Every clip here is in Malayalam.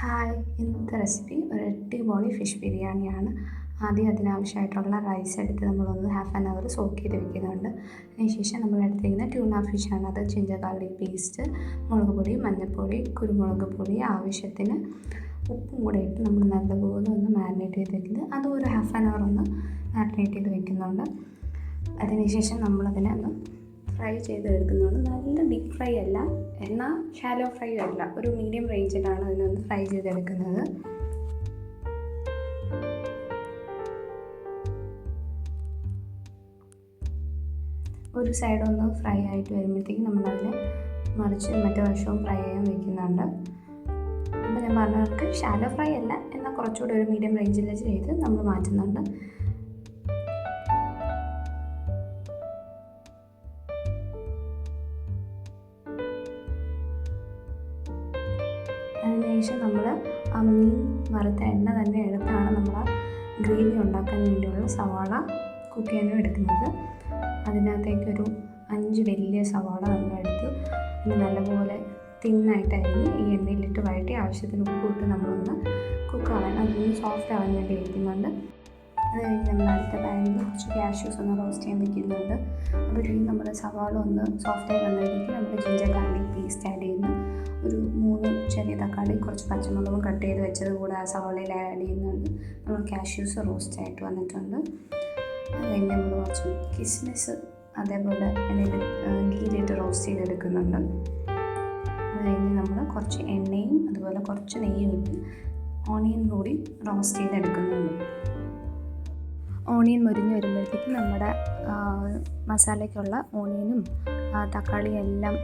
ഹായ് ഇന്നത്തെ റെസിപ്പി ഒരു അടിപൊളി ഫിഷ് ബിരിയാണിയാണ്. ആദ്യം അതിനാവശ്യമായിട്ടുള്ള റൈസ് എടുത്ത് നമ്മളൊന്ന് ഹാഫ് ആൻ അവർ സോക്ക് ചെയ്ത് വെക്കുന്നുണ്ട്. അതിനുശേഷം നമ്മൾ എടുത്തിരിക്കുന്ന ട്യൂണ ഫിഷാണ് അത് ഗാർലിക് പേസ്റ്റ് മുളക് പൊടി മഞ്ഞൾപ്പൊടി കുരുമുളക് പൊടി ആവശ്യത്തിന് ഉപ്പും കൂടെ ഇട്ട് നമ്മൾ നല്ലപോലെ ഒന്ന് മാരിനേറ്റ് ചെയ്ത് വെക്കുന്നത്. അതും ഒരു ഹാഫ് ആൻ അവർ ഒന്ന് മാരിനേറ്റ് ചെയ്ത് വെക്കുന്നുണ്ട്. അതിനുശേഷം നമ്മളതിനെ ഒന്ന് ഫ്രൈ ചെയ്തെടുക്കുന്നുണ്ട് നല്ല ഡീപ്പ് ഫ്രൈ അല്ല എന്നാൽ ഷാലോ ഫ്രൈ അല്ല. ഒരു മീഡിയം റേഞ്ചിലാണ് അതിനൊന്ന് ഫ്രൈ ചെയ്തെടുക്കുന്നത്. ഒരു സൈഡ് ഒന്ന് ഫ്രൈ ആയിട്ട് വരുമ്പോഴത്തേക്കും നമ്മളതിനെ മറിച്ച് മറ്റേ വശവും ഫ്രൈ ചെയ്യാൻ വയ്ക്കുന്നുണ്ട് അപ്പോൾ ഞാൻ പറഞ്ഞവർക്ക് ഷാലോ ഫ്രൈ അല്ല എന്നാൽ കുറച്ചുകൂടി ഒരു മീഡിയം റേഞ്ചിൽ ചെയ്ത് നമ്മൾ മാറ്റുന്നുണ്ട്. അതിനുശേഷം നമ്മൾ ആ മീൻ വറുത്ത എണ്ണ തന്നെ എടുത്താണ് നമ്മൾ ആ ഗ്രേവി ഉണ്ടാക്കാൻ വേണ്ടിയുള്ള സവാള കുക്ക് ചെയ്യാനും എടുക്കുന്നത്. അതിനകത്തേക്കൊരു അഞ്ച് വലിയ സവാള നമ്മൾ എടുത്തു. പിന്നെ നല്ലപോലെ തിന്നായിട്ട് അരിഞ്ഞ് ഈ എണ്ണയിലിട്ട് വഴറ്റി ആവശ്യത്തിന് ഉപ്പ് ഇട്ട് നമ്മളൊന്ന് കുക്കാവാൻ അതൊന്ന് സോഫ്റ്റ് ആവാൻ വേണ്ടി വയ്ക്കുന്നുണ്ട് അത് കഴിഞ്ഞ് നമ്മൾ അടുത്ത കുറച്ച് ക്യാഷ്യൂസ് ഒന്ന് റോസ്റ്റ് ചെയ്യാൻ വെക്കുന്നുണ്ട് അപ്പോഴത്തേക്കും നമ്മൾ സവാള ഒന്ന് സോഫ്റ്റായി വന്നതിലേക്ക് നമ്മൾ ജിഞ്ചർ ഗാർലിക് പേസ്റ്റ് ആഡ് ചെയ്യുന്നു. ഒരു മൂന്ന് ചെറിയ തക്കാളി കുറച്ച് പച്ചമുളകും കട്ട് ചെയ്ത് വെച്ചത് കൂടെ ആ സവാളയിൽ ആഡ് ചെയ്യുന്നുണ്ട്. നമ്മൾ ക്യാഷ്യൂസ് റോസ്റ്റ് ആയിട്ട് വന്നിട്ടുണ്ട്. അത് കഴിഞ്ഞ് നമ്മൾ കുറച്ച് കിസ്മിസ് അതേപോലെ എണ്ണയിൽ ഗീലിട്ട് റോസ്റ്റ് ചെയ്തെടുക്കുന്നുണ്ട്. അത് കഴിഞ്ഞ് നമ്മൾ കുറച്ച് എണ്ണയും അതുപോലെ കുറച്ച് നെയ്യും ഇട്ട് ഓണിയൻ കൂടി റോസ്റ്റ് ചെയ്തെടുക്കുന്നുണ്ട്. ഓണിയൻ മുരിഞ്ഞ് വരുമ്പോഴത്തേക്കും നമ്മുടെ മസാലയ്ക്കുള്ള ഓണിയനും തക്കാളിയും എല്ലാം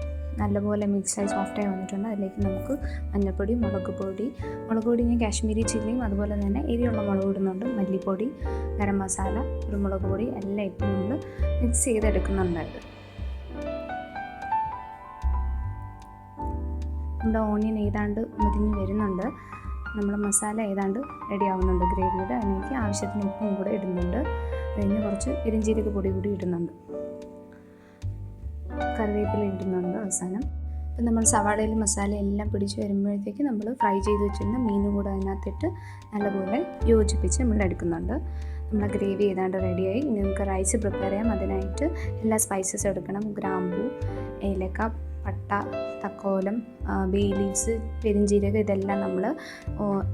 നല്ലപോലെ മിക്സായി സോഫ്റ്റായി വന്നിട്ടുണ്ട്. അതിലേക്ക് നമുക്ക് മഞ്ഞൾപ്പൊടി മുളക് പൊടി മുളക് പൊടി ഞാൻ കാശ്മീരി ചില്ലിയും അതുപോലെ തന്നെ എരിയുള്ള മുളക് ഇടുന്നുണ്ട്. മല്ലിപ്പൊടി ഗരം മസാല കുരുമുളക് പൊടി എല്ലാം ഇപ്പം നമ്മൾ മിക്സ് ചെയ്തെടുക്കുന്നുണ്ടായിരുന്നു നമ്മുടെ ഓണിയൻ ഏതാണ്ട് മുരിഞ്ഞ് വരുന്നുണ്ട്. നമ്മൾ മസാല ഏതാണ്ട് റെഡി ആവുന്നുണ്ട്. ഗ്രേവിയുടെ അതിലേക്ക് ആവശ്യത്തിന് ഉപ്പും കൂടെ ഇടുന്നുണ്ട്. അതിന് കുറച്ച് ഇരിഞ്ചീരക പൊടി കൂടി ഇടുന്നുണ്ട്. കറിവേപ്പില ഇടുന്നുണ്ട് അവസാനം. അപ്പം നമ്മൾ സവാളയിൽ മസാല എല്ലാം പിടിച്ച് വരുമ്പോഴത്തേക്ക് നമ്മൾ ഫ്രൈ ചെയ്ത് വെച്ചിരുന്ന മീനും കൂടെ അതിനകത്തിട്ട് നല്ലപോലെ യോജിപ്പിച്ച് നമ്മൾ എടുക്കുന്നുണ്ട്. നമ്മുടെ ഗ്രേവി ഏതാണ്ട് റെഡിയായി ഇനി നമുക്ക് റൈസ് പ്രിപ്പയർ ചെയ്യാം. അതിനായിട്ട് എല്ലാ സ്പൈസസ് എടുക്കണം. ഗ്രാമ്പു ഏലക്ക പട്ട തക്കോലം ബേ ലീവ്സ് പെരിഞ്ചീരകം ഇതെല്ലാം നമ്മൾ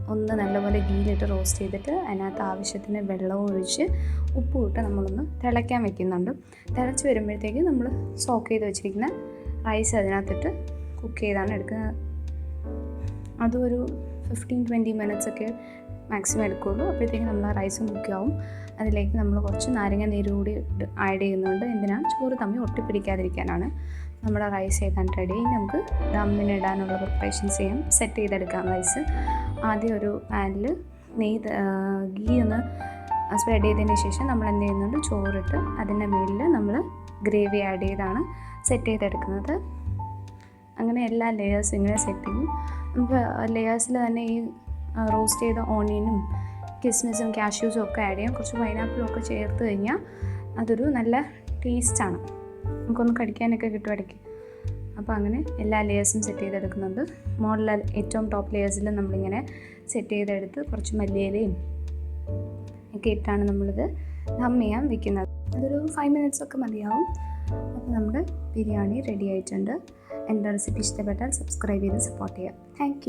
ഒന്ന് നല്ലപോലെ ഗീലിട്ട് റോസ്റ്റ് ചെയ്തിട്ട് അതിനകത്ത് ആവശ്യത്തിന് വെള്ളവും ഒഴിച്ച് ഉപ്പും ഇട്ട് നമ്മളൊന്ന് തിളയ്ക്കാൻ വെക്കുന്നുണ്ട്. തിളച്ച് വരുമ്പോഴത്തേക്ക് നമ്മൾ സോക്ക് ചെയ്ത് വെച്ചിരിക്കുന്ന റൈസ് അതിനകത്തിട്ട് കുക്ക് ചെയ്താണ് എടുക്കുന്നത്. അതും ഒരു ഫിഫ്റ്റീൻ ട്വന്റി മിനിറ്റ്സ് ഒക്കെ മാക്സിമം എടുക്കുകയുള്ളൂ അപ്പോഴത്തേക്ക് നമ്മൾ ആ റൈസും കുക്ക് ആവും. അതിലേക്ക് നമ്മൾ കുറച്ച് നാരങ്ങ നീര് കൂടി ആഡ് ചെയ്യുന്നുണ്ട്. എന്തിനാണ് ചോറ് തമ്മിൽ ഒട്ടിപ്പിടിക്കാതിരിക്കാനാണ്. നമ്മുടെ റൈസ് ഏതാണ്ട് റെഡി നമുക്ക് ദമ്മിന് ഇടാനുള്ള പ്രിപ്പറേഷൻസ് ചെയ്യാം. സെറ്റ് ചെയ്തെടുക്കാം റൈസ് ആദ്യം ഒരു പാനിൽ നെയ്യ് ഗീ ഒന്ന് സ്പ്രെഡ് ചെയ്തതിന് ശേഷം നമ്മൾ എന്ത് ചെയ്യുന്നുണ്ട്? ചോറിട്ട് അതിന്റെ മേലിൽ നമ്മൾ ഗ്രേവി ആഡ് ചെയ്താണ് സെറ്റ് ചെയ്തെടുക്കുന്നത്. അങ്ങനെ എല്ലാ ലെയേഴ്സും ഇങ്ങനെ സെറ്റ് ചെയ്യും. നമുക്ക് ലെയേഴ്സിൽ തന്നെ ഈ റോസ്റ്റ് ചെയ്ത ഓണിയനും കിസ്മിസും കാഷ്യൂസും ഒക്കെ ആഡ് ചെയ്യാം. കുറച്ച് പൈനാപ്പിളും ഒക്കെ ചേർത്ത് കഴിഞ്ഞാൽ അതൊരു നല്ല ടേസ്റ്റാണ് നമുക്കൊന്ന് കടിക്കാനൊക്കെ കിട്ടും ഇടയ്ക്ക്. അപ്പോൾ അങ്ങനെ എല്ലാ ലെയേഴ്സും സെറ്റ് ചെയ്തെടുക്കുന്നുണ്ട്. മുകളിൽ ഏറ്റവും ടോപ്പ് ലെയേഴ്സിൽ നമ്മളിങ്ങനെ സെറ്റ് ചെയ്തെടുത്ത് കുറച്ച് മല്ലിയിലയും ഒക്കെ ഇട്ടാണ് നമ്മളിത് ദം ചെയ്യാൻ വെക്കുന്നത്. അതൊരു ഫൈവ് മിനിറ്റ്സ് ഒക്കെ മതിയാവും. അപ്പോൾ നമ്മുടെ ബിരിയാണി റെഡി ആയിട്ടുണ്ട്. എന്റെ റെസിപ്പി ഇഷ്ടപ്പെട്ടാൽ സബ്സ്ക്രൈബ് ചെയ്ത് സപ്പോർട്ട് ചെയ്യുക. താങ്ക്